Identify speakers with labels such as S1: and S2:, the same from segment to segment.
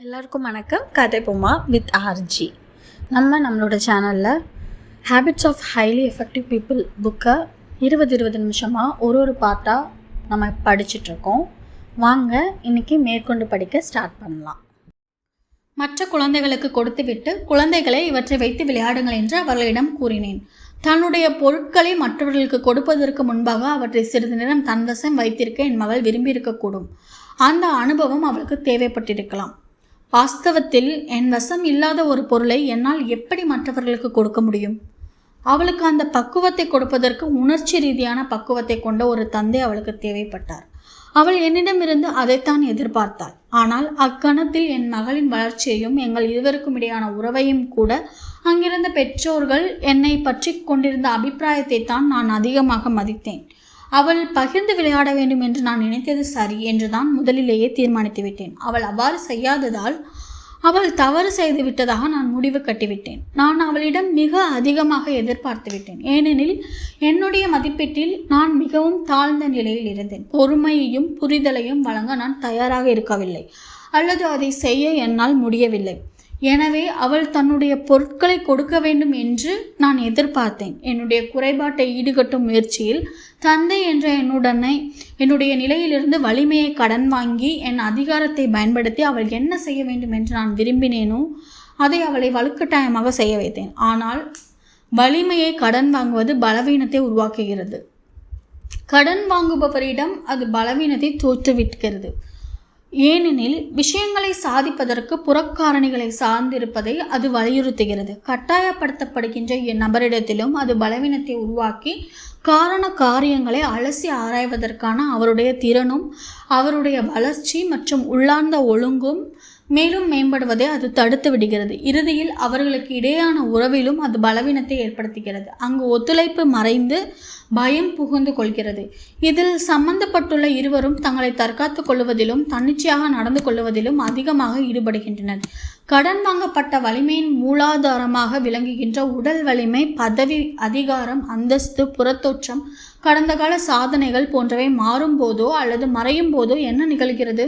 S1: எல்லாருக்கும் வணக்கம். கதை பொம்மா வித் ஆர்ஜி நம்ம நம்மளோட சேனலில் habits of highly effective people புக்கை இருபது இருபது நிமிஷமாக ஒரு ஒரு பாட்டாக நம்ம படிச்சிட்ருக்கோம் வாங்க இன்றைக்கி மேற்கொண்டு படிக்க ஸ்டார்ட் பண்ணலாம். மற்ற குழந்தைகளுக்கு கொடுத்துவிட்டு குழந்தைகளை இவற்றை வைத்து விளையாடுங்கள் என்று அவர்களிடம் கூறினேன். தன்னுடைய பொருட்களை மற்றவர்களுக்கு கொடுப்பதற்கு முன்பாக அவற்றை சிறிது நேரம் தன்வசம் வைத்திருக்க என் மகள் விரும்பியிருக்கக்கூடும். அந்த அனுபவம் அவளுக்கு தேவைப்பட்டிருக்கலாம். வாஸ்தவத்தில் என் வசம் இல்லாத ஒரு பொருளை என்னால் எப்படி மற்றவர்களுக்கு கொடுக்க முடியும்? அவளுக்கு அந்த பக்குவத்தை கொடுப்பதற்கு உணர்ச்சி ரீதியான பக்குவத்தை கொண்ட ஒரு தந்தை அவளுக்கு தேவைப்பட்டார். அவள் என்னிடமிருந்து அதைத்தான் எதிர்பார்த்தாள். ஆனால் அக்கணத்தில் என் மகளின் வளர்ச்சியையும் எங்கள் இருவருக்கும் இடையான உறவையும் கூட அங்கிருந்த பெற்றோர்கள் என்னை பற்றி கொண்டிருந்த அபிப்பிராயத்தை தான் நான் அதிகமாக மதித்தேன். அவள் பகிர்ந்து விளையாட வேண்டும் என்று நான் நினைத்தது சரி என்று தான் முதலிலேயே தீர்மானித்து விட்டேன். அவள் அவ்வாறு செய்யாததால் அவள் தவறு செய்து விட்டதாக நான் முடிவு கட்டிவிட்டேன். நான் அவளிடம் மிக அதிகமாக எதிர்பார்த்து விட்டேன். ஏனெனில் என்னுடைய மதிப்பீட்டில் நான் மிகவும் தாழ்ந்த நிலையில் இருந்தேன். பொறுமையையும் புரிதலையும் வழங்க நான் தயாராக இருக்கவில்லை. அல்லது அதை செய்ய என்னால் முடியவில்லை. எனவே அவள் தன்னுடைய பொருட்களை கொடுக்க வேண்டும் என்று நான் எதிர்பார்த்தேன். என்னுடைய குறைபாட்டை ஈடுகட்டும் முயற்சியில் தந்தை என்ற என்னுடனே என்னுடைய நிலையிலிருந்து வலிமையை கடன் வாங்கி என் அதிகாரத்தை பயன்படுத்தி அவள் என்ன செய்ய வேண்டும் என்று நான் விரும்பினேனோ அதை அவளை வலுக்கட்டாயமாக செய்ய வைத்தேன். ஆனால் வலிமையை கடன் வாங்குவது பலவீனத்தை உருவாக்குகிறது. கடன் வாங்குபவரிடம் அது பலவீனத்தை தோற்றுவிக்கிறது ஏனெனில் விஷயங்களை சாதிப்பதற்கு புறக்காரணிகளை சார்ந்திருப்பதை அது வலியுறுத்துகிறது. கட்டாயப்படுத்தப்படுகின்ற நபரிடத்திலும் அது பலவீனத்தை உருவாக்கி காரண காரியங்களை அலசி ஆராய்வதற்கான அவருடைய திறனும் அவருடைய வளர்ச்சி மற்றும் உள்ளார்ந்த ஒழுங்கும் மேலும் மேம்படுவதை அது தடுத்து விடுகிறது. இறுதியில் அவர்களுக்கு இடையான உறவிலும் அது பலவீனத்தை ஏற்படுத்துகிறது. அங்கு ஒத்துழைப்பு மறைந்து பயம் புகுந்து கொள்கிறது. இதில் சம்பந்தப்பட்டுள்ள இருவரும் தங்களை தற்காத்து கொள்வதிலும் தன்னிச்சையாக நடந்து கொள்வதிலும் அதிகமாக ஈடுபடுகின்றனர். கடன் வாங்கப்பட்ட வலிமையின் மூலாதாரமாக விளங்குகின்ற உடல் வலிமை பதவி அதிகாரம் அந்தஸ்து புறத்தோற்றம் கடந்த கால சாதனைகள் போன்றவை மாறும்போதோ அல்லது மறையும் போதோ என்ன நிகழ்கிறது?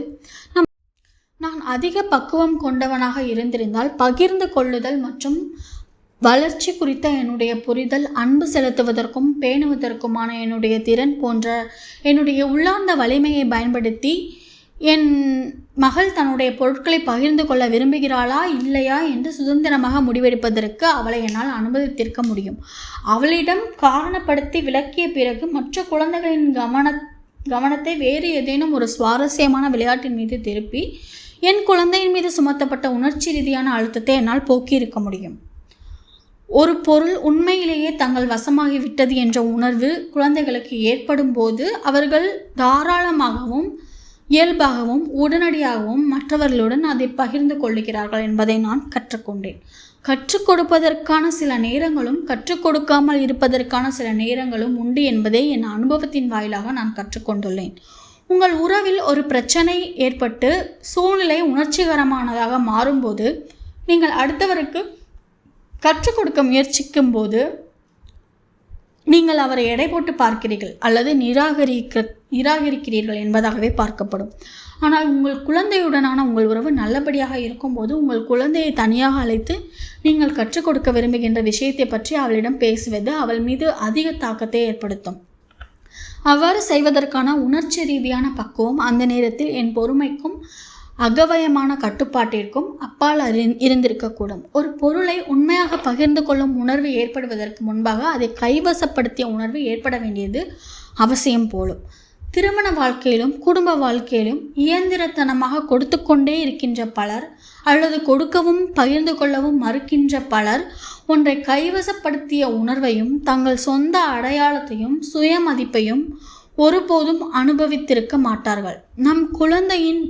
S1: நான் அதிக பக்குவம் கொண்டவனாக இருந்திருந்தால் பகிர்ந்து கொள்ளுதல் மற்றும் வளர்ச்சி குறித்த என்னுடைய புரிதல் அன்பு செலுத்துவதற்கும் பேணுவதற்குமான என்னுடைய திறன் போன்ற என்னுடைய உள்ளார்ந்த வலிமையை பயன்படுத்தி என் மகள் தன்னுடைய பொருட்களை பகிர்ந்து கொள்ள விரும்புகிறாளா இல்லையா என்று சுதந்திரமாக முடிவெடுப்பதற்கு அவளை என்னால் அனுமதித்திருக்க முடியும். அவளிடம் காரணப்படுத்தி விளக்கிய பிறகு மற்ற குழந்தைகளின் கவன கவனத்தை வேறு ஏதேனும் ஒரு சுவாரஸ்யமான விளையாட்டின் மீது திருப்பி என் குழந்தையின் மீது சுமத்தப்பட்ட உணர்ச்சி ரீதியான அழுத்தத்தை என்னால் போக்கியிருக்க முடியும். ஒரு பொருள் உண்மையிலேயே தங்கள் வசமாகிவிட்டது என்ற உணர்வு குழந்தைகளுக்கு ஏற்படும் போது அவர்கள் தாராளமாகவும் இயல்பாகவும் உடனடியாகவும் மற்றவர்களுடன் அதை பகிர்ந்து கொள்ளுகிறார்கள் என்பதை நான் கற்றுக்கொண்டேன். கற்றுக் கொடுப்பதற்கான சில நேரங்களும் கற்றுக் கொடுக்காமல் இருப்பதற்கான சில நேரங்களும் உண்டு என்பதை என் அனுபவத்தின் வாயிலாக நான் கற்றுக்கொண்டுள்ளேன். உங்கள் உறவில் ஒரு பிரச்சனை ஏற்பட்டு சூழ்நிலை உணர்ச்சிகரமானதாக மாறும்போது நீங்கள் அடுத்தவருக்கு கற்றுக் கொடுக்க முயற்சிக்கும் போது நீங்கள் அவரை எடை போட்டு பார்க்கிறீர்கள் அல்லது நிராகரிக்க நிராகரிக்கிறீர்கள் என்பதாகவே பார்க்கப்படும். ஆனால் உங்கள் குழந்தையுடனான உங்கள் உறவு நல்லபடியாக இருக்கும்போது உங்கள் குழந்தையை தனியாக அழைத்து நீங்கள் கற்றுக் கொடுக்க விரும்புகின்ற விஷயத்தை பற்றி அவளிடம் பேசுவது அவள் மீது அதிக தாக்கத்தை ஏற்படுத்தும். அவ்வாறு செய்வதற்கான உணர்ச்சி ரீதியான பக்குவம் அந்த நேரத்தில் என் பொறுமைக்கும் அகவயமான கட்டுப்பாட்டிற்கும் அப்பால் அறி இருந்திருக்கக்கூடும். ஒரு பொருளை உண்மையாக பகிர்ந்து கொள்ளும் உணர்வு ஏற்படுவதற்கு முன்பாக அதை கைவசப்படுத்திய உணர்வு ஏற்பட வேண்டியது அவசியம் போலும். திருமண வாழ்க்கையிலும் குடும்ப வாழ்க்கையிலும் இயந்திரத்தனமாக கொடுத்து கொண்டே இருக்கின்ற பலர் அல்லது கொடுக்கவும் பகிர்ந்து கொள்ளவும் மறுக்கின்ற பலர் ஒன்றை கைவசப்படுத்திய உணர்வையும் தங்கள் சொந்த அடையாளத்தையும் சுயமதிப்பையும் ஒருபோதும் அனுபவித்திருக்க மாட்டார்கள். நம் குழந்தையின்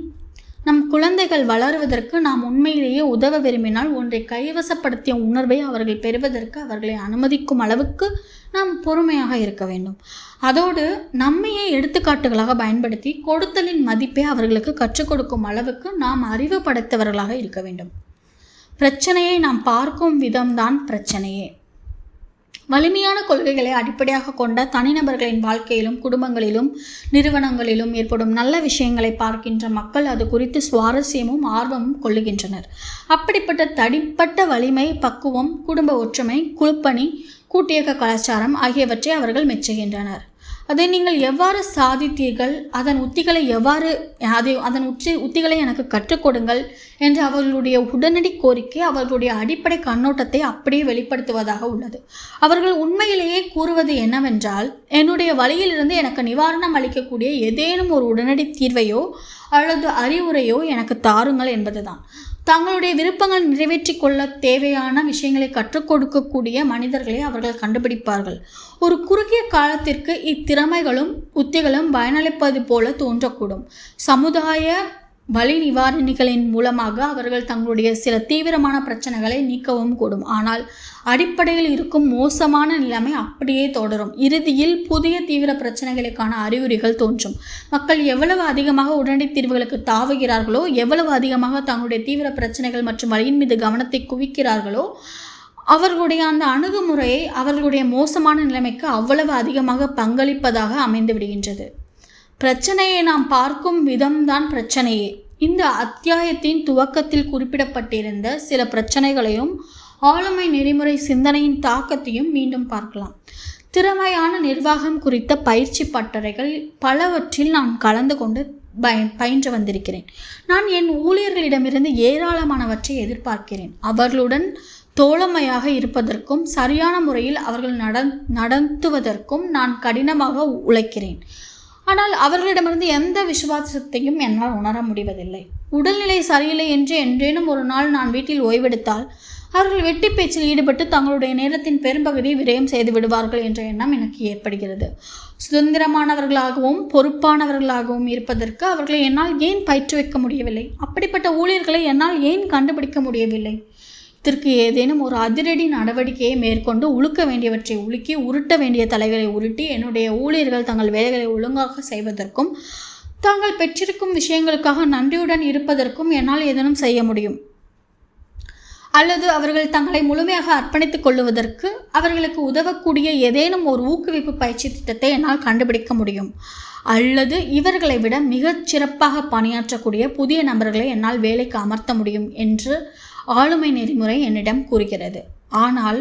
S1: நம் குழந்தைகள் வளருவதற்கு நாம் உண்மையிலேயே உதவ விரும்பினால் ஒன்றை கைவசப்படுத்திய உணர்வை அவர்கள் பெறுவதற்கு அவர்களை அனுமதிக்கும் அளவுக்கு நாம் பொறுமையாக இருக்க வேண்டும். அதோடு நம்மையே எடுத்துக்காட்டுகளாக பயன்படுத்தி கொடுத்தலின் மதிப்பை அவர்களுக்கு கற்றுக் கொடுக்கும் அளவுக்கு நாம் அறிவு படைத்தவர்களாக இருக்க வேண்டும். பிரச்சனையை நாம் பார்க்கும் விதம்தான் பிரச்சனையே. வலிமையான கொள்கைகளை அடிப்படையாக கொண்ட தனிநபர்களின் வாழ்க்கையிலும் குடும்பங்களிலும் நிறுவனங்களிலும் ஏற்படும் நல்ல விஷயங்களை பார்க்கின்ற மக்கள் அது குறித்து சுவாரஸ்யமும் ஆர்வமும் கொள்ளுகின்றனர். அப்படிப்பட்ட தனிப்பட்ட வலிமை பக்குவம் குடும்ப ஒற்றுமை குழுப்பணி கூட்டியக்க கலாச்சாரம் ஆகியவற்றை அவர்கள் மெச்சுகின்றனர். அதை நீங்கள் எவ்வாறு சாதித்தீர்கள்? அதன் உத்திகளை எவ்வாறு அதை அதன் உச்சி உத்திகளை எனக்கு கற்றுக் கொடுங்கள் என்ற அவர்களுடைய உடனடி கோரிக்கை அவர்களுடைய அடிப்படை கண்ணோட்டத்தை அப்படியே வெளிப்படுத்துவதாக உள்ளது. அவர்கள் உண்மையிலேயே கூறுவது என்னவென்றால் என்னுடைய வழியிலிருந்து எனக்கு நிவாரணம் அளிக்கக்கூடிய ஏதேனும் ஒரு உடனடி தீர்வையோ அல்லது அறிவுரையோ எனக்கு தாருங்கள் என்பதுதான். தங்களுடைய விருப்பங்கள் நிறைவேற்றிக் கொள்ள தேவையான விஷயங்களை கற்றுக் கொடுக்கக்கூடிய மனிதர்களை அவர்கள் கண்டுபிடிப்பார்கள். ஒரு குறுகிய காலத்திற்கு இத்திறமைகளும் உத்திகளும் பயனளிப்பது போல தோன்றக்கூடும். சமுதாய வலி நிவாரணிகளின் மூலமாக அவர்கள் தங்களுடைய சில தீவிரமான பிரச்சனைகளை நீக்கவும் கூடும். ஆனால் அடிப்படையில் இருக்கும் மோசமான நிலைமை அப்படியே தொடரும். இறுதியில் புதிய தீவிர பிரச்சனைகளுக்கான அறிகுறிகள் தோன்றும். மக்கள் எவ்வளவு அதிகமாக உடனடி தீர்வுகளுக்கு தாவுகிறார்களோ எவ்வளவு அதிகமாக தங்களுடைய தீவிர பிரச்சனைகள் மற்றும் வழியின் மீது கவனத்தை குவிக்கிறார்களோ அவர்களுடைய அந்த அணுகுமுறையை அவர்களுடைய மோசமான நிலைமைக்கு அவ்வளவு அதிகமாக பங்களிப்பதாக அமைந்து விடுகின்றது. பிரச்சனையை நாம் பார்க்கும் விதம்தான் பிரச்சனையே. இந்த அத்தியாயத்தின் துவக்கத்தில் குறிப்பிடப்பட்டிருந்த சில பிரச்சனைகளையும் ஆளுமை நெறிமுறை சிந்தனையின் தாக்கத்தையும் மீண்டும் பார்க்கலாம். திறமையான நிர்வாகம் குறித்த பயிற்சி பட்டறைகள் பலவற்றில் நான் கலந்து கொண்டு பய பயின்று வந்திருக்கிறேன். நான் என் ஊழியர்களிடமிருந்து ஏராளமானவற்றை எதிர்பார்க்கிறேன். அவர்களுடன் தோழமையாக இருப்பதற்கும் சரியான முறையில் அவர்கள் நட நடத்துவதற்கும் நான் கடினமாக உழைக்கிறேன். ஆனால் அவர்களிடமிருந்து எந்த விசுவாசத்தையும் என்னால் உணர முடிவதில்லை. உடல்நிலை சரியில்லை என்று என்றேனும் ஒரு நாள் நான் வீட்டில் ஓய்வெடுத்தால் அவர்கள் வெட்டி பேச்சில் ஈடுபட்டு தங்களுடைய நேரத்தின் பெரும்பகுதியை விரயம் செய்து விடுவார்கள் என்ற எண்ணம் எனக்கு ஏற்படுகிறது. சுதந்திரமானவர்களாகவும் பொறுப்பானவர்களாகவும் இருப்பதற்கு அவர்களை என்னால் ஏன் பயிற்றுவிக்க முடியவில்லை? அப்படிப்பட்ட ஊழியர்களை என்னால் ஏன் கண்டுபிடிக்க முடியவில்லை? திற்கு ஏதேனும் ஒரு அதிரடி நடவடிக்கையை மேற்கொண்டு உழுக்க வேண்டியவற்றை உலுக்கி உருட்ட வேண்டிய தலைகளை உருட்டி என்னுடைய ஊழியர்கள் தங்கள் வேலைகளை ஒழுங்காக செய்வதற்கும் தாங்கள் பெற்றிருக்கும் விஷயங்களுக்காக நன்றியுடன் இருப்பதற்கும் என்னால் ஏதேனும் செய்ய முடியும். அல்லது அவர்கள் தங்களை முழுமையாக அர்ப்பணித்துக் கொள்ளுவதற்கு அவர்களுக்கு உதவக்கூடிய ஏதேனும் ஒரு ஊக்குவிப்பு பயிற்சி திட்டத்தை என்னால் கண்டுபிடிக்க முடியும். அல்லது இவர்களை விட மிகச் சிறப்பாக பணியாற்றக்கூடிய புதிய நபர்களை என்னால் வேலைக்கு அமர்த்த முடியும் என்று ஆளுமை நெறிமுறை என்னிடம் கூறுகிறது. ஆனால்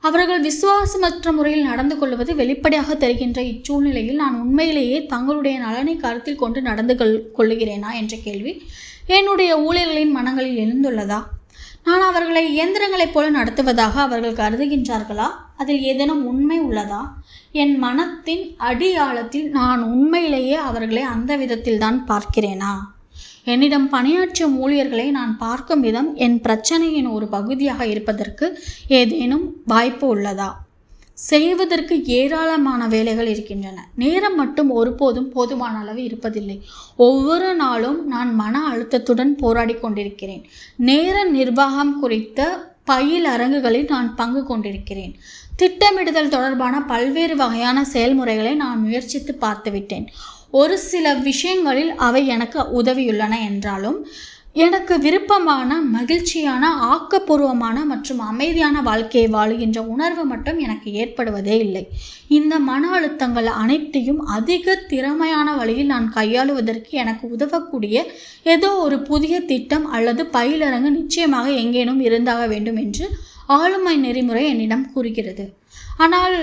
S1: அவர்கள் விசுவாசமற்ற முறையில் நடந்து கொள்வது வெளிப்படையாக தெரிகின்ற இச்சூழ்நிலையில் நான் உண்மையிலேயே தங்களுடைய நலனை கருத்தில் கொண்டு நடந்து கொள் கொள்ளுகிறேனா என்ற கேள்வி என்னுடைய ஊழியர்களின் மனங்களில் எழுந்துள்ளதா? நான் அவர்களை இயந்திரங்களைப் போல நடத்துவதாக அவர்கள் கருதுகின்றார்களா? அதில் ஏதேனும் உண்மை உள்ளதா? என் மனத்தின் அடியாழத்தில் நான் உண்மையிலேயே அவர்களை அந்த விதத்தில்தான் பார்க்கிறேனா? என்னிடம் பணியாற்றும் ஊழியர்களை நான் பார்க்கும் விதம் என் பிரச்சனையின் ஒரு பகுதியாக இருப்பதற்கு ஏதேனும் வாய்ப்பு உள்ளதா? செய்வதற்கு ஏராளமான வேலைகள் இருக்கின்றன. நேரம் மட்டும் ஒருபோதும் போதுமான அளவு இருப்பதில்லை. ஒவ்வொரு நாளும் நான் மன அழுத்தத்துடன் போராடி கொண்டிருக்கிறேன். நேர நிர்வாகம் குறித்த பயில் அரங்குகளில் நான் பங்கு கொண்டிருக்கிறேன். திட்டமிடுதல் தொடர்பான பல்வேறு வகையான செயல்முறைகளை நான் முயற்சித்து பார்த்துவிட்டேன். ஒரு சில விஷயங்களில் அவை எனக்கு உதவியுள்ளன என்றாலும் எனக்கு விருப்பமான மகிழ்ச்சியான ஆக்கப்பூர்வமான மற்றும் அமைதியான வாழ்க்கையை வாழுகின்ற உணர்வு மட்டும் எனக்கு ஏற்படுவதே இல்லை. இந்த மன அழுத்தங்கள் அனைத்தையும் அதிக திறமையான வழியில் நான் கையாளுவதற்கு எனக்கு உதவக்கூடிய ஏதோ ஒரு புதிய திட்டம் அல்லது பயிலரங்கு நிச்சயமாக எங்கேனும் இருந்தாக வேண்டும் என்று ஆளுமை நெறிமுறை என்னிடம் கூறுகிறது. ஆனால்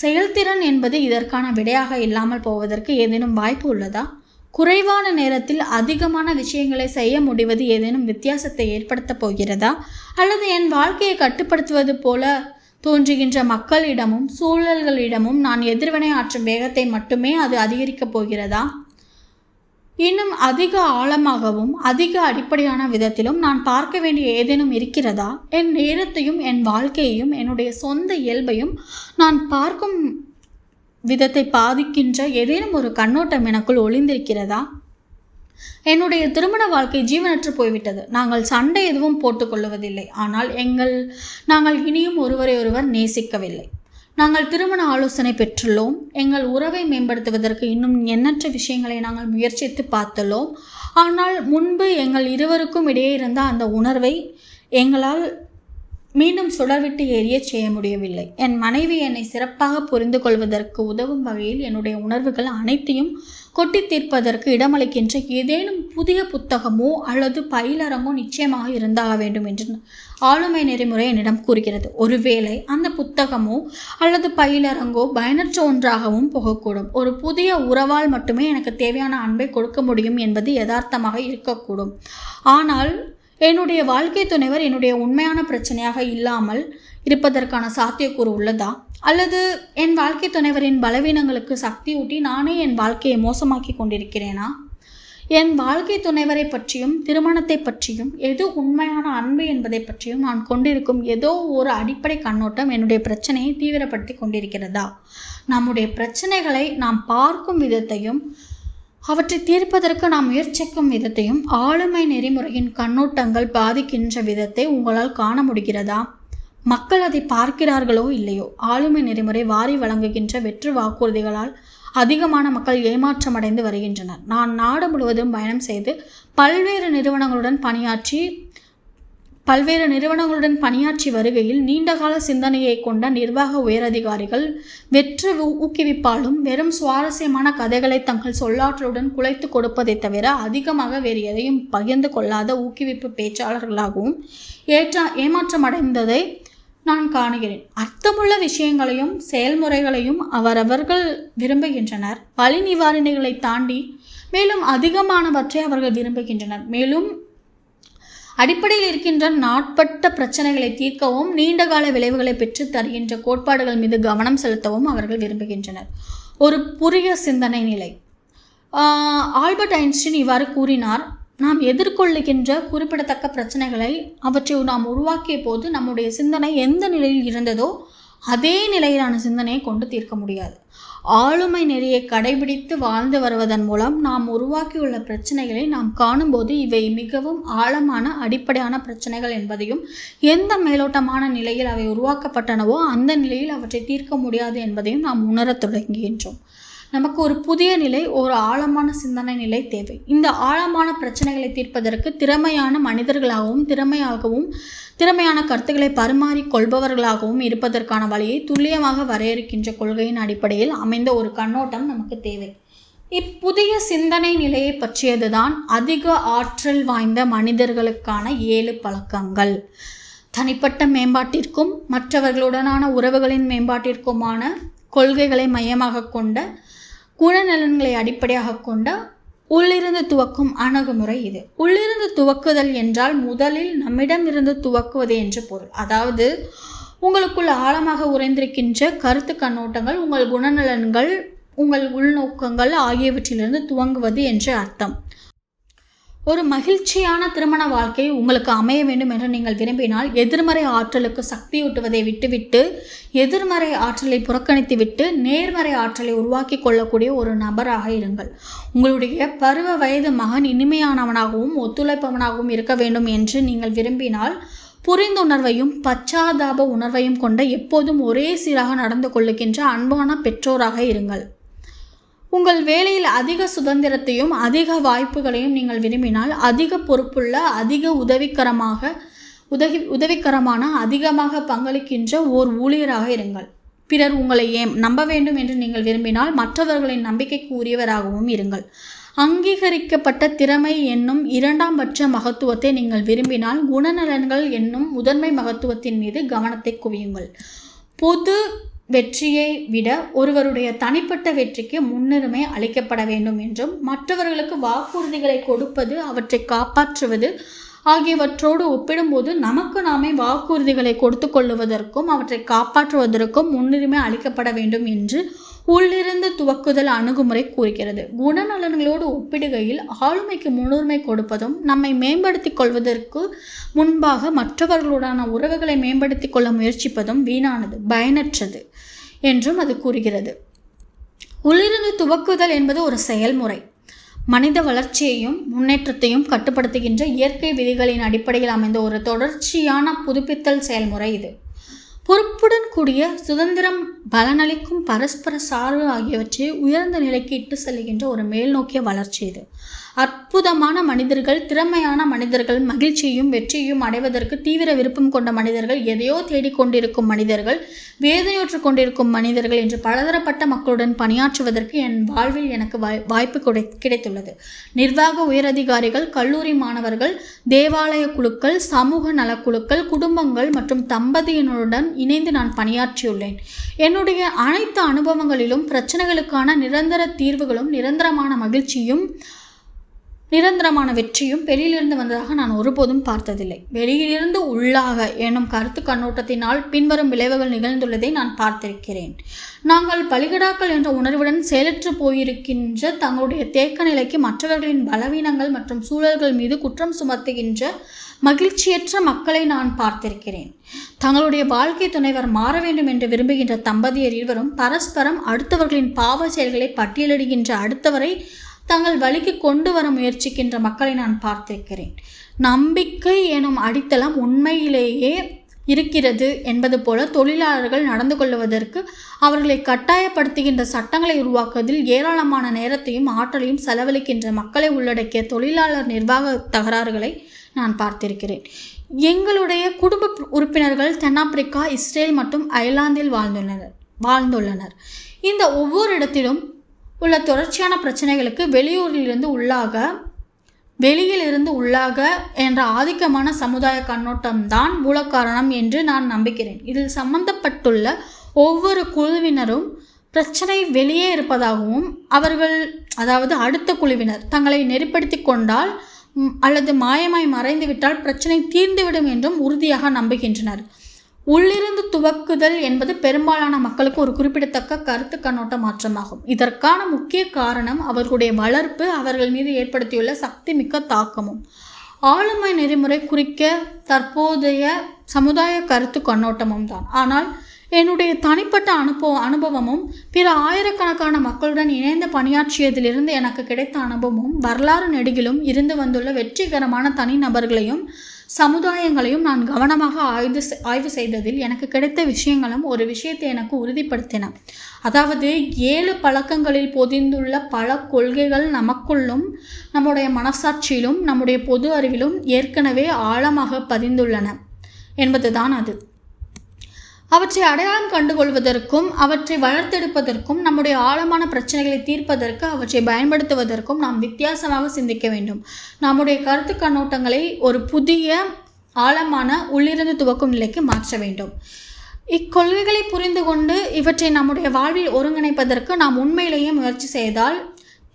S1: செயல்திறன் என்பது இதற்கான விடையாக இல்லாமல் போவதற்கு ஏதேனும் வாய்ப்பு உள்ளதா? குறைவான நேரத்தில் அதிகமான விஷயங்களை செய்ய முடிவது ஏதேனும் வித்தியாசத்தை ஏற்படுத்தப் போகிறதா? அல்லது என் வாழ்க்கையை கட்டுப்படுத்துவது போல தோன்றுகின்ற மக்களிடமும் சூழல்களிடமும் நான் எதிர்வினை ஆற்றும் வேகத்தை மட்டுமே அது அதிகரிக்கப் போகிறதா? இன்னும் அதிக ஆழமாகவும் அதிக அடிப்படையான விதத்திலும் நான் பார்க்க வேண்டிய ஏதேனும் இருக்கிறதா? என் நேரத்தையும் என் வாழ்க்கையையும் என்னுடைய சொந்த இயல்பையும் நான் பார்க்கும் விதத்தை பாதிக்கின்ற ஏதேனும் ஒரு கண்ணோட்டம் எனக்குள் ஒளிந்திருக்கிறதா? என்னுடைய திருமண வாழ்க்கை ஜீவனற்று போய்விட்டது. நாங்கள் சண்டை எதுவும் போட்டுக்கொள்வதில்லை ஆனால் எங்கள் நாங்கள் இனியும் ஒருவரை ஒருவர் நேசிக்கவில்லை. நாங்கள் திருமண ஆலோசனை பெற்றுள்ளோம். எங்கள் உறவை மேம்படுத்துவதற்கு இன்னும் எண்ணற்ற விஷயங்களை நாங்கள் முயற்சித்து பார்த்துள்ளோம். ஆனால் முன்பு எங்கள் இருவருக்கும் இடையே இருந்த அந்த உணர்வை எங்களால் மீண்டும் சுடர்விட்டு ஏறிய செய்ய முடியவில்லை. என் மனைவி என்னை சிறப்பாக புரிந்து கொள்வதற்கு உதவும் வகையில் என்னுடைய உணர்வுகள் அனைத்தையும் கொட்டி தீர்ப்பதற்கு இடமளிக்கின்ற ஏதேனும் புதிய புத்தகமோ அல்லது பயிலரமோ நிச்சயமாக இருந்தாக வேண்டும் என்று ஆளுமை நெறிமுறை என்னிடம் கூறுகிறது. ஒருவேளை அந்த புத்தகமோ அல்லது பயிலரங்கோ பயனற்ற ஒன்றாகவும் போகக்கூடும். ஒரு புதிய உறவால் மட்டுமே எனக்கு தேவையான அன்பை கொடுக்க முடியும் என்பது யதார்த்தமாக இருக்கக்கூடும். ஆனால் என்னுடைய வாழ்க்கை துணைவர் என்னுடைய உண்மையான பிரச்சனையாக இல்லாமல் இருப்பதற்கான சாத்தியக்கூறு உள்ளதா? அல்லது என் வாழ்க்கை துணைவரின் பலவீனங்களுக்கு சக்தியூட்டி நானே என் வாழ்க்கையை மோசமாக்கி கொண்டிருக்கிறேனா? என் வாழ்க்கை துணைவரை பற்றியும் திருமணத்தை பற்றியும் எது உண்மையான அன்பு என்பதை பற்றியும் நான் கொண்டிருக்கும் ஏதோ ஒரு அடிப்படை கண்ணோட்டம் என்னுடைய பிரச்சனையை தீவிரப்படுத்தி கொண்டிருக்கிறதா? நம்முடைய பிரச்சனைகளை நாம் பார்க்கும் விதத்தையும் அவற்றை தீர்ப்பதற்கு நாம் முயற்சிக்கும் விதத்தையும் ஆளுமை நெறிமுறையின் கண்ணோட்டங்கள் பாதிக்கின்ற விதத்தை உங்களால் காண முடிகிறதா? மக்கள் அதை பார்க்கிறார்களோ இல்லையோ? ஆளுமை நெறிமுறை வாரி வழங்குகின்ற வெற்று வாக்குறுதிகளால் அதிகமான மக்கள் ஏமாற்றமடைந்து வருகின்றனர். நான் நாடு முழுவதும் பயணம் செய்து பல்வேறு நிறுவனங்களுடன் பணியாற்றி பல்வேறு நிறுவனங்களுடன் பணியாற்றி வருகையில் நீண்டகால சிந்தனையை கொண்ட நிர்வாக உயரதிகாரிகள் வெற்று ஊ- ஊக்குவிப்பாலும் வெறும் சுவாரஸ்யமான கதைகளை தங்கள் சொல்லாற்றலுடன் குலைத்து கொடுப்பதை தவிர அதிகமாக வேறு எதையும் பகிர்ந்து கொள்ளாத ஊக்குவிப்பு பேச்சாளர்களாகவும் ஏற்ற ஏமாற்றமடைந்ததை நான் காணுகிறேன். அர்த்தமுள்ள விஷயங்களையும் செயல்முறைகளையும் அவரவர்கள் விரும்புகின்றனர். வழி நிவாரணிகளை தாண்டி மேலும் அதிகமானவற்றை அவர்கள் விரும்புகின்றனர். மேலும் அடிப்படையில் இருக்கின்ற நாட்பட்ட பிரச்சனைகளை தீர்க்கவும் நீண்டகால விளைவுகளை பெற்று தருகின்ற கோட்பாடுகள் மீது கவனம் செலுத்தவும் அவர்கள் விரும்புகின்றனர். ஒரு புதிய சிந்தனை நிலை. ஆல்பர்ட் ஐன்ஸ்டீன் இவ்வாறு கூறினார் நாம் எதிர்கொள்ளுகின்ற குறிப்பிடத்தக்க பிரச்சனைகளை அவற்றை நாம் உருவாக்கிய போது நம்முடைய சிந்தனை எந்த நிலையில் இருந்ததோ அதே நிலையிலான சிந்தனையை கொண்டு தீர்க்க முடியாது. ஆளுமை நெறியை கடைபிடித்து வாழ்ந்து வருவதன் மூலம் நாம் உருவாக்கியுள்ள பிரச்சனைகளை நாம் காணும்போது இவை மிகவும் ஆழமான அடிப்படையான பிரச்சனைகள் என்பதையும் எந்த மேலோட்டமான நிலையில் அவை உருவாக்கப்பட்டனவோ அந்த நிலையில் அவற்றை தீர்க்க முடியாது என்பதையும் நாம் உணரத் தொடங்குகின்றோம். நமக்கு ஒரு புதிய நிலை ஒரு ஆழமான சிந்தனை நிலை தேவை. இந்த ஆழமான பிரச்சனைகளை தீர்ப்பதற்கு திறமையான மனிதர்களாகவும் திறமையாகவும் திறமையான கருத்துக்களை பரிமாறிக்கொள்பவர்களாகவும் இருப்பதற்கான வழியை துல்லியமாக வரையறுக்கின்ற கொள்கையின் அடிப்படையில் அமைந்த ஒரு கண்ணோட்டம் நமக்கு தேவை. இப்புதிய சிந்தனை நிலையை பற்றியதுதான் அதிக ஆற்றல் வாய்ந்த மனிதர்களுக்கான ஏழு பழக்கங்கள். தனிப்பட்ட மேம்பாட்டிற்கும் மற்றவர்களுடனான உறவுகளின் மேம்பாட்டிற்குமான கொள்கைகளை மையமாக கொண்ட குணநலன்களை அடிப்படையாக கொண்ட உள்ளிருந்து துவக்கும் அணுகுமுறை இது. உள்ளிருந்து துவக்குதல் என்றால் முதலில் நம்மிடமிருந்து துவக்குவது என்று பொருள். அதாவது உங்களுக்குள் ஆழமாக உறைந்திருக்கின்ற கருத்து கண்ணோட்டங்கள் உங்கள் குணநலன்கள் உங்கள் உள்நோக்கங்கள் ஆகியவற்றிலிருந்து துவங்குவது என்று அர்த்தம். ஒரு மகிழ்ச்சியான திருமண வாழ்க்கை உங்களுக்கு அமைய வேண்டும் என்று நீங்கள் விரும்பினால் எதிர்மறை ஆற்றலுக்கு சக்தியூட்டுவதை விட்டுவிட்டு எதிர்மறை ஆற்றலை புறக்கணித்துவிட்டு நேர்மறை ஆற்றலை உருவாக்கி கொள்ளக்கூடிய ஒரு நபராக இருங்கள். உங்களுடைய பருவ வயது மகன் இனிமையானவனாகவும் ஒத்துழைப்பவனாகவும் இருக்க வேண்டும் என்று நீங்கள் விரும்பினால் புரிந்துணர்வையும் பச்சாதாப உணர்வையும் கொண்ட எப்போதும் ஒரே சீராக நடந்து கொள்ளுகின்ற அன்பான பெற்றோராக இருங்கள். உங்கள் வேலையில் அதிக சுதந்திரத்தையும் அதிக வாய்ப்புகளையும் நீங்கள் விரும்பினால் அதிக பொறுப்புள்ள அதிக உதவிகரமாக உதவி உதவிகரமான அதிகமாக பங்களிக்கின்ற ஓர் ஊழியராக இருங்கள். பிறர் உங்களை ஏன் நம்ப வேண்டும் என்று நீங்கள் விரும்பினால் மற்றவர்களின் நம்பிக்கைக்கு உரியவராகவும் இருங்கள். அங்கீகரிக்கப்பட்ட திறமை என்னும் இரண்டாம் பட்ச மகத்துவத்தை நீங்கள் விரும்பினால் குணநலன்கள் என்னும் முதன்மை மகத்துவத்தின் மீது கவனத்தை குவியுங்கள். பொது வெற்றியை விட ஒருவருடைய தனிப்பட்ட வெற்றிக்கு முன்னுரிமை அளிக்கப்பட வேண்டும் என்றும் மற்றவர்களுக்கு வாக்குறுதிகளை கொடுப்பது அவற்றை காப்பாற்றுவது ஆகியவற்றோடு ஒப்பிடும்போது நமக்கு நாமே வாக்குறுதிகளை கொடுத்து கொள்ளுவதற்கும் அவற்றை காப்பாற்றுவதற்கும் முன்னுரிமை அளிக்கப்பட வேண்டும் என்று உள்ளிருந்து துவக்குதல் அணுகுமுறை கூறுகிறது. குணநலன்களோடு ஒப்பிடுகையில் ஆளுமைக்கு முன்னுரிமை கொடுப்பதும் நம்மை மேம்படுத்திக் கொள்வதற்கு முன்பாக மற்றவர்களுடனான உறவுகளை மேம்படுத்திக் கொள்ள முயற்சிப்பதும் வீணானது பயனற்றது. என்றும் அது கூறுகிறது. உள்ளிருந்து துவக்குதல் என்பது ஒரு செயல்முறை. மனித வளர்ச்சியையும் முன்னேற்றத்தையும் கட்டுப்படுத்துகின்ற இயற்கை விதிகளின் அடிப்படையில் அமைந்த ஒரு தொடர்ச்சியான புதுப்பித்தல் செயல்முறை இது. பொறுப்புடன் கூடிய சுதந்திரம் பலனளிக்கும் பரஸ்பர சார்பு ஆகியவற்றை உயர்ந்த நிலைக்கு இட்டு செல்லுகின்ற ஒரு மேல்நோக்கிய வளர்ச்சி இது. அற்புதமான மனிதர்கள் திறமையான மனிதர்கள் மகிழ்ச்சியும் வெற்றியும் அடைவதற்கு தீவிர விருப்பம் கொண்ட மனிதர்கள் எதையோ தேடிக்கொண்டிருக்கும் மனிதர்கள் வேதனையுற்று கொண்டிருக்கும் மனிதர்கள் என்று பலதரப்பட்ட மக்களுடன் பணியாற்றுவதற்கு என் வாழ்வில் எனக்கு வாய் வாய்ப்பு கிடை கிடைத்துள்ளது. நிர்வாக உயரதிகாரிகள் கல்லூரி மாணவர்கள் தேவாலய குழுக்கள் சமூக நலக்குழுக்கள் குடும்பங்கள் மற்றும் தம்பதியினருடன் இணைந்து நான் பணியாற்றியுள்ளேன். என்னுடைய அனைத்து அனுபவங்களிலும் பிரச்சனைகளுக்கான நிரந்தர தீர்வுகளும் நிரந்தரமான மகிழ்ச்சியும் நிரந்தரமான வெற்றியும் வெளியிலிருந்து வந்ததாக நான் ஒருபோதும் பார்த்ததில்லை. வெளியிலிருந்து உள்ளாக எனும் கருத்து கண்ணோட்டத்தினால் பின்வரும் விளைவுகள் நிகழ்ந்துள்ளதை நான் பார்த்திருக்கிறேன். நாங்கள் பலிகடாக்கள் என்ற உணர்வுடன் செயலற்று போயிருக்கின்ற தங்களுடைய தேக்க நிலைக்கு மற்றவர்களின் பலவீனங்கள் மற்றும் சூழல்கள் மீது குற்றம் சுமத்துகின்ற மகிழ்ச்சியற்ற மக்களை நான் பார்த்திருக்கிறேன். தங்களுடைய வாழ்க்கை துணைவர் மாற வேண்டும் என்று விரும்புகின்ற தம்பதியர் இருவரும் பரஸ்பரம் அடுத்தவர்களின் பாவ செயல்களை பட்டியலிடுகின்ற அடுத்தவரை தங்கள் வழிக்கு கொண்டு வர முயற்சிக்கின்ற மக்களை நான் பார்த்திருக்கிறேன். நம்பிக்கை எனும் அடித்தளம் உண்மையிலேயே இருக்கிறது என்பது போல தொழிலாளர்கள் நடந்து கொள்வதற்கு அவர்களை கட்டாயப்படுத்துகின்ற சட்டங்களை உருவாக்குவதில் ஏராளமான நேரத்தையும் ஆற்றலையும் செலவழிக்கின்ற மக்களை உள்ளடக்கிய தொழிலாளர் நிர்வாக தகராறுகளை நான் பார்த்திருக்கிறேன். எங்களுடைய குடும்ப உறுப்பினர்கள் தென்னாப்பிரிக்கா இஸ்ரேல் மற்றும் அயர்லாந்தில் வாழ்ந்துள்ளனர் வாழ்ந்துள்ளனர். இந்த ஒவ்வொரு இடத்திலும் உள்ள தொடர்ச்சியான பிரச்சனைகளுக்கு வெளியூரிலிருந்து உள்ளாக வெளியிலிருந்து உள்ளாக என்ற ஆதிக்கமான சமுதாய கண்ணோட்டம்தான் மூலக்காரணம் என்று நான் நம்புகிறேன். இதில் சம்பந்தப்பட்டுள்ள ஒவ்வொரு குழுவினரும் பிரச்சனை வெளியே இருப்பதாகவும் அவர்கள் அதாவது அடுத்த குழுவினர் தங்களை நெறிப்படுத்தி கொண்டால் அல்லது மாயமாய் மறைந்துவிட்டால் பிரச்சனை தீர்ந்துவிடும் என்றும் உறுதியாக நம்புகின்றனர். உள்ளிருந்து துவக்குதல் என்பது பெரும்பாலான மக்களுக்கு ஒரு குறிப்பிடத்தக்க கருத்து கண்ணோட்ட மாற்றமாகும் இதற்கான முக்கிய காரணம் அவர்களுடைய வளர்ப்பு அவர்கள் மீது ஏற்படுத்தியுள்ள சக்தி மிக்க தாக்கமும். ஆளுமை நெறிமுறை குறிக்க தற்போதைய சமுதாய கருத்து கண்ணோட்டமும் தான். ஆனால் என்னுடைய தனிப்பட்ட அனுபவ அனுபவமும் பிற ஆயிரக்கணக்கான மக்களுடன் இணைந்து பணியாற்றியதிலிருந்து எனக்கு கிடைத்த அனுபவமும் வரலாறு நெடுகிலும் இருந்து வந்துள்ள வெற்றிகரமான தனிநபர்களையும் சமுதாயங்களையும் நான் கவனமாக ஆய்வு ஆய்வு செய்ததில் எனக்கு கிடைத்த விஷயங்களும் ஒரு விஷயத்தை எனக்கு உறுதிப்படுத்தின. அதாவது ஏழு பழக்கங்களில் பொதிந்துள்ள பல கொள்கைகள் நமக்குள்ளும் நம்முடைய மனசாட்சியிலும் நம்முடைய பொது அறிவிலும் ஏற்கனவே ஆழமாக பதிந்துள்ளன. என்பதுதான் அது. அவற்றை அடையாளம் கண்டுகொள்வதற்கும் அவற்றை வளர்த்தெடுப்பதற்கும் நம்முடைய ஆழமான பிரச்சனைகளை தீர்ப்பதற்கு அவற்றை பயன்படுத்துவதற்கும் நாம் வித்தியாசமாக சிந்திக்க வேண்டும். நம்முடைய கருத்து கண்ணோட்டங்களை ஒரு புதிய ஆழமான உள்ளிருந்து துவக்கும் நிலைக்கு மாற்ற வேண்டும். இக்கொள்கைகளை புரிந்து கொண்டு இவற்றை நம்முடைய வாழ்வில் ஒருங்கிணைப்பதற்கு நாம் உண்மையிலேயே முயற்சி செய்தால்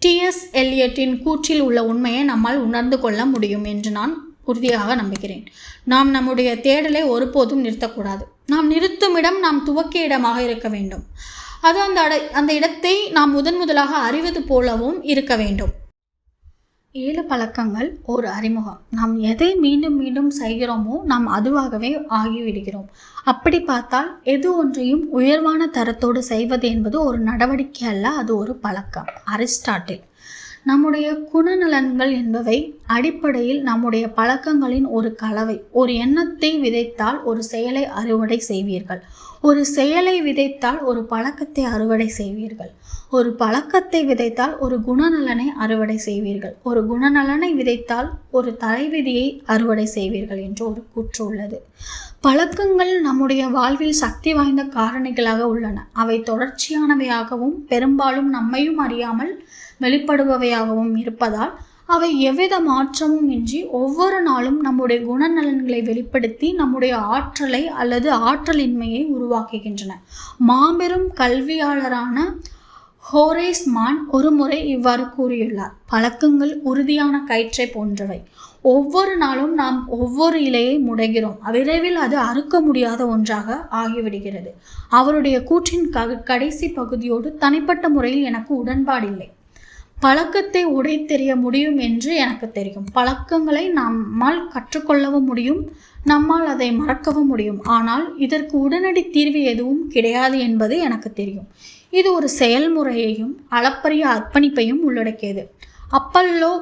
S1: டிஎஸ் எல்லியட்டின் கூற்றில் உள்ள உண்மையை நம்மால் உணர்ந்து கொள்ள முடியும் என்று நான் உறுதியாக நம்புகிறேன். நாம் நம்முடைய தேடலை ஒருபோதும் நிறுத்தக்கூடாது. நாம் நிறுத்தும் இடம் நாம் துவக்கிய இடமாக இருக்க வேண்டும். அது அந்த அட அந்த இடத்தை நாம் முதன் முதலாக அறிவது போலவும் இருக்க வேண்டும். ஏழு பழக்கங்கள் ஒரு அறிமுகம். நாம் எதை மீண்டும் மீண்டும் செய்கிறோமோ நாம் அதுவாகவே ஆகிவிடுகிறோம். அப்படி பார்த்தால் எது ஒன்றையும் உயர்வான தரத்தோடு செய்வது என்பது ஒரு நடவடிக்கை அல்ல அது ஒரு பழக்கம். அரிஸ்டாட்டில். நம்முடைய குணநலன்கள் என்பவை அடிப்படையில் நம்முடைய பழக்கங்களின் ஒரு கலவை. ஒரு எண்ணத்தை விதைத்தால் ஒரு செயலை அறுவடை செய்வீர்கள். ஒரு செயலை விதைத்தால் ஒரு பழக்கத்தை அறுவடை செய்வீர்கள். ஒரு பழக்கத்தை விதைத்தால் ஒரு குணநலனை அறுவடை செய்வீர்கள். ஒரு குணநலனை விதைத்தால் ஒரு தலைவிதியை அறுவடை செய்வீர்கள் என்று ஒரு கூற்று உள்ளது. பழக்கங்கள் நம்முடைய வாழ்வில் சக்தி வாய்ந்த காரணிகளாக உள்ளன. அவை தொடர்ச்சியானவையாகவும் பெரும்பாலும் நம்மையும் அறியாமல் வெளிப்படுபவையாகவும் இருப்பதால் அவை எவ்வித மாற்றமும் இன்றி ஒவ்வொரு நாளும் நம்முடைய குணநலன்களை வெளிப்படுத்தி நம்முடைய ஆற்றலை அல்லது ஆற்றலின்மையை உருவாக்குகின்றன. மாபெரும் கல்வியாளரான ஹோரேஸ் மான் ஒருமுறை இவ்வாறு கூறியுள்ளார். பழக்கங்கள் உறுதியான கயிற்றை போன்றவை. ஒவ்வொரு நாளும் நாம் ஒவ்வொரு இலையை முடைகிறோம். விரைவில் அது அறுக்க முடியாத ஒன்றாக ஆகிவிடுகிறது. அவருடைய கூற்றின் க கடைசி பகுதியோடு தனிப்பட்ட முறையில் எனக்கு உடன்பாடில்லை. பழக்கத்தை உடைத்தெறிய முடியும் என்று எனக்கு தெரியும். பழக்கங்களை நம்மால் கற்றுக்கொள்ளவும் முடியும் நம்மால் அதை மறக்கவும் முடியும். ஆனால் இதற்கு உடனடி தீர்வு எதுவும் கிடையாது என்பது எனக்கு தெரியும். இது ஒரு செயல்முறையையும் அளப்பரிய அர்ப்பணிப்பையும் உள்ளடக்கியது. அப்பல்லோ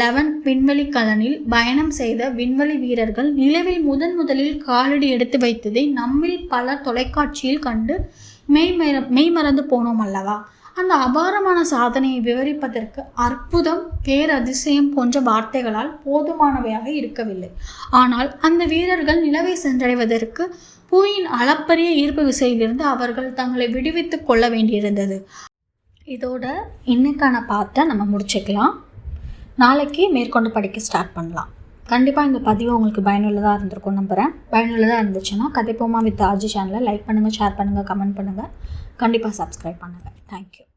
S1: லெவன் விண்வெளி கலனில் பயணம் செய்த விண்வெளி வீரர்கள் நிலவில் முதன் முதலில் காலடி எடுத்து வைத்ததை நம்மில் பல தொலைக்காட்சியில் கண்டு மெய்மற மெய்மறந்து போனோம் அல்லவா? அந்த அபாரமான சாதனையை விவரிப்பதற்கு அற்புதம் பேரதிசயம் போன்ற வார்த்தைகளால் போதுமானவையாக இருக்கவில்லை. ஆனால் அந்த வீரர்கள் நிலவை சென்றடைவதற்கு புவியின் அளப்பரிய ஈர்ப்பு விசையிலிருந்து அவர்கள் தங்களை விடுவித்துக் கொள்ள வேண்டியிருந்தது. இதோட இன்னைக்கான பாட்டை நம்ம முடிச்சுக்கலாம். நாளைக்கு மேற்கொண்டு படிக்க ஸ்டார்ட் பண்ணலாம். கண்டிப்பாக இந்த பதிவு உங்களுக்கு பயனுள்ளதாக இருந்திருக்கும் நம்புகிறேன் பயனுள்ளதாக இருந்துச்சுன்னா கதைப்போமா வித் ஆஜி சேனலை லைக் பண்ணுங்கள் ஷேர் பண்ணுங்கள் கமெண்ட் பண்ணுங்கள் கண்டிப்பாக சப்ஸ்கிரைப் பண்ணுங்கள் தேங்க்யூ